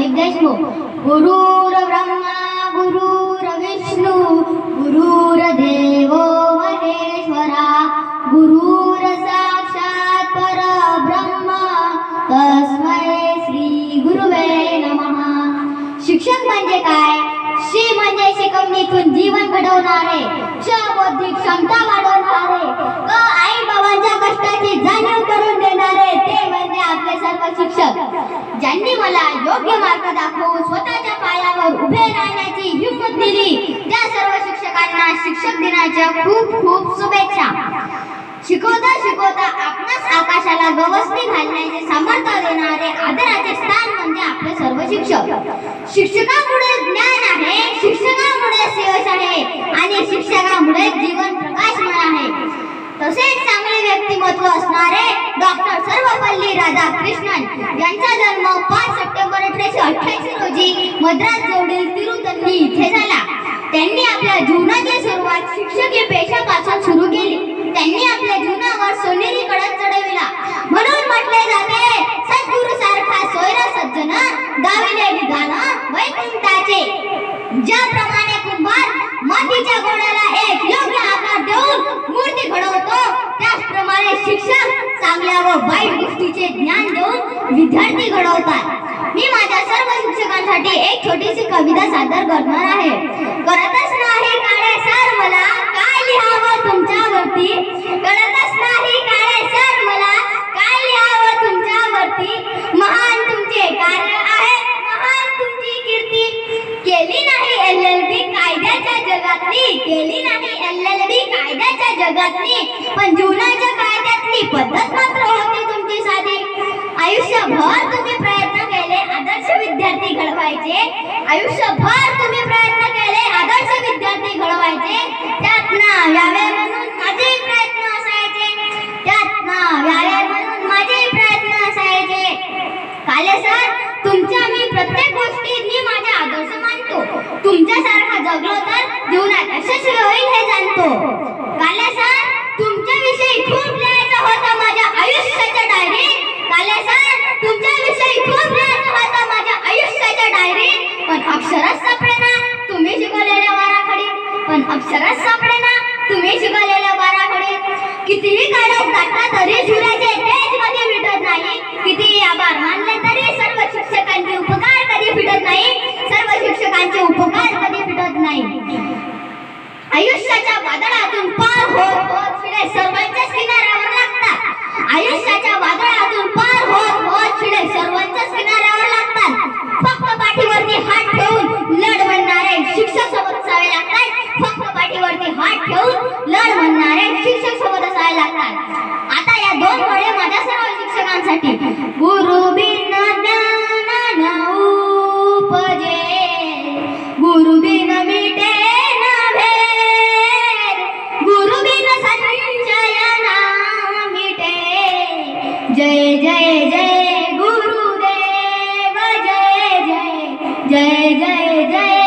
संदीप गुरुर ब्रह्मा गुरुर विष्णू गुरुर देवो महेश्वरा। गुरुर साक्षात परब्रह्म तस्मै श्री गुरुवे नमः। शिक्षक म्हणजे काय? शी म्हणजे शिकवणीतून जीवन घडवणारे क्ष बौद्धिक क्षमता वाढवणारे योग्य मार्ग दाखवून स्वतःच्या पायावर उभे राहण्याची हिंमत दिली. त्या सर्व शिक्षकांना शिक्षक दिनाच्या खूप खूप शुभेच्छा. शिकवता शिकवता आपणास आकाशाला गवसणी घालण्याचे सामर्थ्य देणारे आदराचे स्थान म्हणजे आपले सर्व शिक्षक. शिक्षकामुळे चांगले व्यक्तिमत्व असणारे डॉक्टर सर्वपल्ली राधाकृष्णन. यांचा जन्म पाच सप्टेंबर अठराशे अठ्ठ्याऐंशी रोजी मद्रास जवळील तिरुतल्ली इथे झाला. त्यांनी आपल्या जीवनाची सुरुवात शिक्षकी पेशापासून सुरू केली. त्यांनी आपल्या जीवनावर सोनेरी कडक चढविला. म्हणून म्हटले जाते सद्गुरु सारखा सोयरा सज्जन दाविले विधान वैकुंठाचे. ज्याप्रमाणे कुंभार मातीच्या गोळ्याला एक योग गोष्टीचे ज्ञान देऊन विद्यार्थी घडवतात. मी माझ्या सर्व शिक्षकांसाठी एक छोटीशी कविता सादर करणार आहे. करतच नाही काळे सर मला काय लिहावं तुमच्यावरती? करतच नाही काळे सर मला काय लिहावं तुमच्यावरती? महान तुमचे कार्य आहे महान तुमची कीर्ती. केली नाही एल एल बी कायद्याच्या जगातली केली नाही एल एल बी कायद्याच्या जगातली. पण जीवनाच्या कायद्यातली पद्धत आयुष्यभर तुम्ही प्रयत्न केले आदर्श विद्यार्थी घडवायचे. आयुष्यभर तुम्ही प्रयत्न केले आदर्श विद्यार्थी घडवायचे. त्यात ना व्यावे म्हणून माझे प्रयत्न असायचे. त्यात ना व्यावे म्हणून माझे प्रयत्न असायचे. काले सर तुमच्या मी प्रत्येक गोष्टीत मी माझे आदर्श मानतो. तुमच्यासारखा जगलो तर जीवनात यशस्वी होईल हे जाणतो. पण सापडे ना. तुम्ही शिकवलेल्या वाराखडी कितीही काढत टाकला तरी सूर्याचे तेज कधी मिटत नाही. कितीही आभार मानले तरी सर्व शिक्षकांचे उपकार कधी फिटत नाही. सर्व शिक्षकांचे उपकार कधी फिटत नाही. आयुष्याच्या वादळातून पार होत होत फिरे सर्वांच्याच किनाऱ्यावर लागतात. आयुष्याच्या दोन वळे माझ्या सर्व शिक्षकांसाठी गुरु बिन ज्ञान न उपजे गुरु बिन मिटे न भेद गुरु बिन संशय न मिटे जय जय जय गुरुदेव जय जय जय जय जय